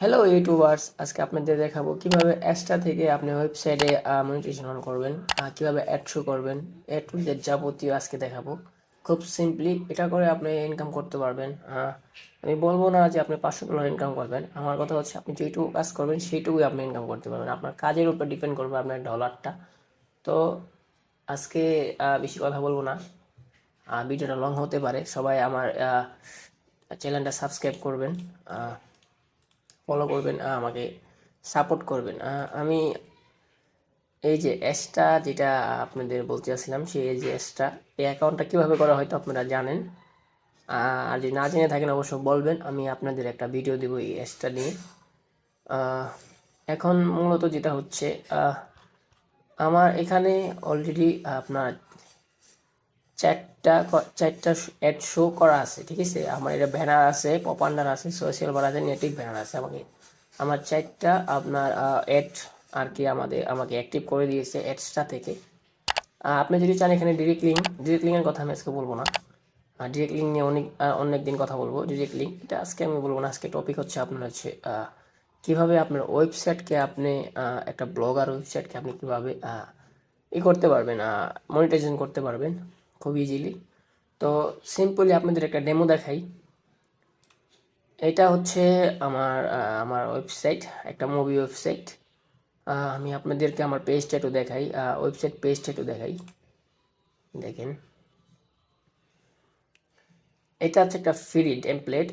Hello YouTubers আজকে আপনাদের দেখাবো কীভাবে এক্সট্রা থেকে আপনি ওয়েবসাইটে মনিটাইজেশন অন করবেন কীভাবে অ্যাড শো করবেন অ্যাড টু যাবতীয় আজকে দেখাবো। খুব সিম্পলি এটা করে আপনি ইনকাম করতে পারবেন। আমি বলব না যে আপনি পাঁচশো ডলার ইনকাম করবেন। আমার কথা হচ্ছে, আপনি যেটুকু কাজ করবেন, সেইটুকুই আপনি ইনকাম করতে পারবেন। আপনার কাজের উপর ডিপেন্ড করবে আপনার ডলারটা তো, আজকে বেশি কথা বলব না। ভিডিওটা লং হতে পারে। সবাই আমার চ্যানেলটা সাবস্ক্রাইব করবেন। ফলো করবেন আমাকে সাপোর্ট করবেন। আমি এই যে অ্যাসটা যেটা আপনাদের বলতে চাচ্ছিলাম সেই এই যে অ্যাসটা এই অ্যাকাউন্টটা কীভাবে করা হয়তো আপনারা জানেন। আর যদি না জেনে থাকেন অবশ্য বলবেন, আমি আপনাদের একটা ভিডিও দেবো এই অ্যাসটা নিয়ে। এখন মূলত যেটা হচ্ছে আমার এখানে অলরেডি আপনার চারটা চারটা অ্যাড শো করা আছে, ঠিক আছে? আমার এটা ব্যানার আছে পপান্ডার আছে, সোশ্যাল বার আছে নেটিভ ব্যানার আছে আমাকে। আমার চারটা আপনার অ্যাড আর কি আমাদের, আমাকে অ্যাক্টিভ করে দিয়েছে অ্যাডসটা থেকে। আপনি যদি চান এখানে ডিরেক্ট লিঙ্ক, ডিরেক্ট লিঙ্কের কথা আমি আজকে বলব না। আর ডিরেক্ট লিঙ্ক নিয়ে অনেক অনেক দিন কথা বলব। ডিরেক্ট লিঙ্ক, এটা আজকে আমি বলব না, আজকে টপিক হচ্ছে আপনার হচ্ছে কীভাবে আপনার ওয়েবসাইটকে আপনি একটা ব্লগার ওয়েবসাইটকে আপনি কীভাবে ই করতে পারবেন মনিটাইজেশন করতে পারবেন। খুব ইজিলি তো সিম্পলি আপনাদের একটা ডেমো দেখাই। এটা হচ্ছে আমার আমার ওয়েবসাইট একটা মুভি ওয়েবসাইট আমি আপনাদেরকে আমার পেজটা একটু দেখাই। ওয়েবসাইট পেজটা একটু দেখাই। দেখেন। এটা হচ্ছে একটা ফ্রি টেমপ্লেট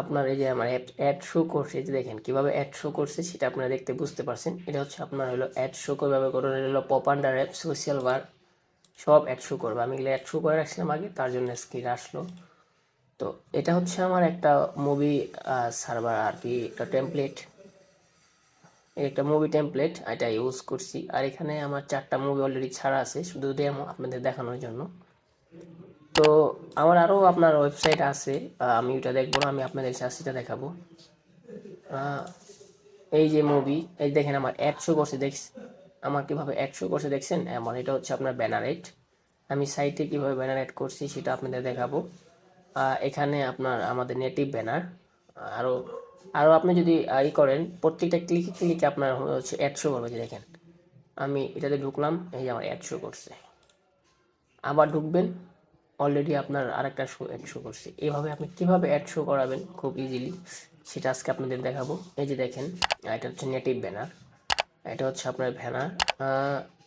আপনার এই যে আমার অ্যাপ অ্যাড শো করছে যে দেখেন কীভাবে অ্যাড শো করছে, সেটা আপনারা দেখতে বুঝতে পারছেন। এটা হচ্ছে আপনার হলো অ্যাড শো কীভাবে করুন। এটা হলো pop under app social bar সব অ্যাড শো করবে। আমি এগুলো অ্যাড শো করে রাখছিলাম আগে, তার জন্য স্ক্রিন আসলো। তো এটা হচ্ছে আমার একটা মুভি সার্ভার আর কি, একটা টেমপ্লেট একটা মুভি টেমপ্লেট এটা ইউজ করছি। আর এখানে আমার চারটা মুভি অলরেডি ছাড়া আছে, শুধু ডেমো আপনাদের দেখানোর জন্য। তো আমার আরও আপনার ওয়েবসাইট আছে আমি ওটা দেখব না, আমি আপনাদের সেটা দেখাবো। এই যে মুভি এই দেখেন আমার অ্যাড শো করছে দেখ আমার কীভাবে অ্যাড শো করছে দেখছেন? এমন এটা হচ্ছে আপনার ব্যানার এড আমি সাইটে কীভাবে ব্যানার এড করছি সেটা আপনাদের দেখাবো। এখানে আপনার আমাদের নেটিভ ব্যানার আরও আরও আপনি যদি ই করেন, প্রত্যেকটা ক্লিকে ক্লিকে আপনার হচ্ছে অ্যাড শো করবে যে দেখেন। আমি এটাতে ঢুকলাম, এই যে আমার অ্যাড শো করছে। আবার ঢুকবেন অলরেডি আপনার আরেকটা শো অ্যাড শো করছে। এইভাবে আপনি কীভাবে অ্যাড শো করাবেন? খুব ইজিলি সেটা আজকে আপনাদের দেখাবো। এই যে দেখেন এটা হচ্ছে নেটিভ ব্যানার এটা হচ্ছে আপনার ব্যানার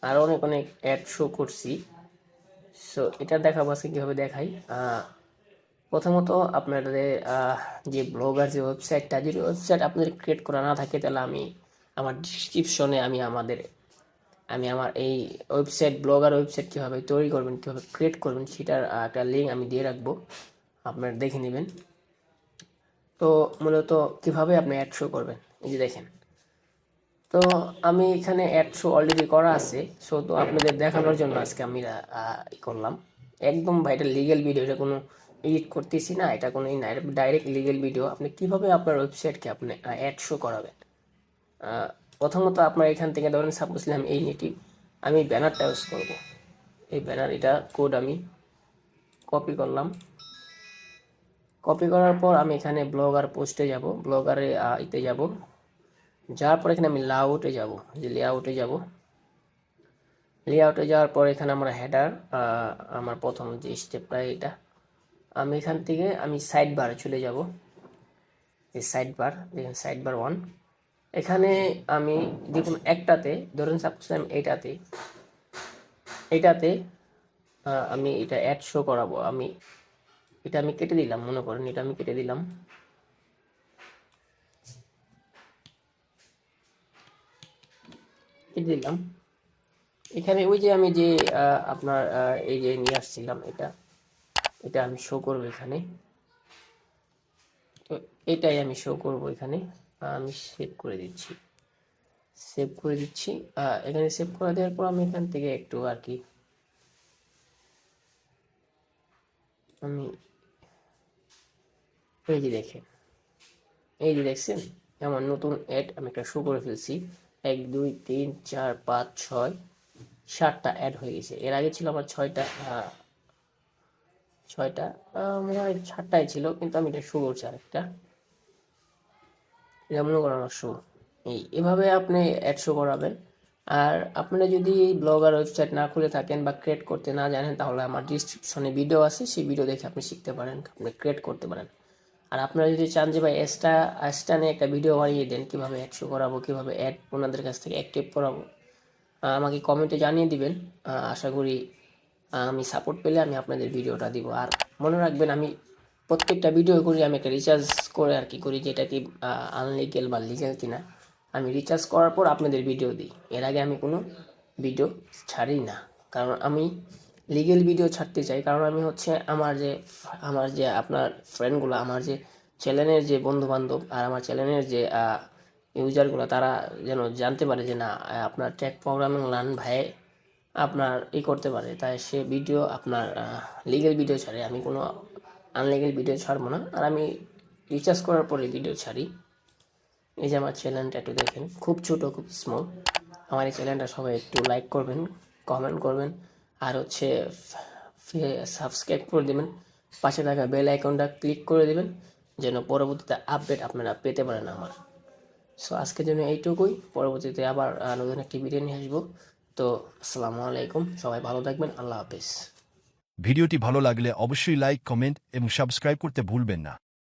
আরও অনেক অনেক অ্যাড শো করছি। সো এটা দেখাবো আজকে কীভাবে দেখাই। প্রথমত আপনাদের যে ব্লগার যে ওয়েবসাইটটা যদি ওয়েবসাইট আপনাদের ক্রিয়েট করা না থাকে, তাহলে আমি আমার ডিসক্রিপশনে আমি আমাদের, আমি আমার এই ওয়েবসাইট ব্লগার ওয়েবসাইট কীভাবে তৈরি করবেন, কীভাবে ক্রিয়েট করবেন, সেটার একটা লিঙ্ক আমি দিয়ে রাখব। আপনারা দেখে নেবেন। তো মূলত কীভাবে আপনি অ্যাড শো করবেন? এই যে দেখেন। তো আমি এখানে অ্যাড শো অলরেডি করা আছে সো তো আপনাদের দেখানোর জন্য আজকে আমি করলাম। একদম ভাই, এটা লিগেল ভিডিও এটা কোনো এডিট করতেছি না, এটা কোনো না ডাইরেক্ট লিগেল ভিডিও আপনি কীভাবে আপনার ওয়েবসাইটকে আপনি অ্যাড শো করাবেন? প্রথমত আপনার এখান থেকে ধরেন সাপোজ আমি এই নেটিভ আমি ব্যানারটা ইউজ করব। এই ব্যানার এটা কোড আমি কপি করলাম। কপি করার পর আমি এখানে ব্লগার পোস্টে যাব ব্লগারে ইতে যাব। যাওয়ার পর এখানে আমি লাউটে যাব। যে লেআউটে যাব। লেআউটে যাওয়ার পর এখানে আমার হেডার আমার প্রথম যে স্টেপটা এটা। আমি এখান থেকে আমি সাইড বারে চলে যাব। এই সাইড বার দেখেন সাইড বার ওয়ান এখানে আমি দেখুন একটাতে, ধরুন সাপোজ আমি এটাতে এটাতে আমি এটা অ্যাড শো করাবো। আমি, এটা আমি কেটে দিলাম, মনে করেন এটা আমি কেটে দিলাম। দিলাম। এখানে ওই যে আমি যে আপনার এই যে নিয়ে আসছিলাম এটা এটা আমি শো করব এখানে। তো এটাই আমি শো করব এখানে। আমি সেভ করে দিচ্ছি। সেভ করে দিচ্ছি। এখানে সেভ করে দেওয়ার পর আমি এখান থেকে একটু আর কি, আমি এই যে দেখেন, এই যে দেখছেন? আমার নতুন অ্যাড আমি একটা শো করে ফেলছি। এক, দুই, তিন, চার, পাঁচ, ছয়, সাতটা অ্যাড হয়ে গেছে। এর আগে ছিল আমার ছয়টা ছয়টা মনে হয় সাতটাই ছিল, কিন্তু আমি এটা শো করছি আরেকটা। এটা মনে করেন এই, এভাবে আপনি অ্যাড শো করাবেন। আর আপনারা যদি এই ব্লগার ওয়েবসাইট না খুলে থাকেন বা ক্রিয়েট করতে না জানেন, তাহলে আমার ডিসক্রিপশনে ভিডিও আছে, সেই ভিডিও দেখে আপনি শিখতে পারেন, আপনি ক্রিয়েট করতে পারেন। আর আপনারা যদি চান যে ভাই এক্সট্রা এক্সট্রা নিয়ে একটা ভিডিও বানিয়ে দেন, কীভাবে অ্যাড শো করাবো, কীভাবে অ্যাড ওনাদের কাছ থেকে অ্যাক্টিভ করাবো আমাকে কমেন্টে জানিয়ে দিবেন। আশা করি আমি সাপোর্ট পেলে আমি আপনাদের ভিডিওটা দিব। আর মনে রাখবেন, আমি প্রত্যেকটা ভিডিও করি, আমি একটা রিচার্জ করে আর কি করি, যেটা কি আনলিগেল বা লিগেল কিনা। আমি রিচার্জ করার পর আপনাদের ভিডিও দিই। এর আগে আমি কোনো ভিডিও ছাড়ি না কারণ আমি লিগেল ভিডিও ছাড়তে চাই। কারণ আমি হচ্ছে আমার যে আমার যে আপনার ফ্রেন্ডগুলো আমার যে চ্যানেলের যে বন্ধু বান্ধব আর আমার চ্যানেলের যে ইউজারগুলো তারা যেন জানতে পারে যে, না আপনার ট্যাগ প্রোগ্রামিং লার্ন ভাই, আপনার ই করতে পারে। তাই সে ভিডিও আপনার লিগেল ভিডিও ছাড়ে। আমি কোনো আনলিগেল ভিডিও ছাড়বো না। আর আমি রিচার্জ করার পরে ভিডিও ছাড়ি। এই যে আমার চ্যানেলটা একটু দেখেন। খুব ছোট, খুব স্মল আমার এই চ্যানেলটা সবাই একটু লাইক করবেন কমেন্ট করবেন। আর হচ্ছে সাবস্ক্রাইব করে দেবেন। পাশে থাকা বেল আইকনটা ক্লিক করে দেবেন, যেন পরবর্তীতে আপডেট আপনারা পেতে পারেন আমার। সো, আজকের জন্য এইটুকুই। পরবর্তীতে আবার নতুন একটি ভিডিও নিয়ে আসব। তো, আসসালামু আলাইকুম। সবাই ভালো থাকবেন। আল্লাহ হাফেজ। ভিডিওটি ভালো লাগলে অবশ্যই লাইক, কমেন্ট এবং সাবস্ক্রাইব করতে ভুলবেন না।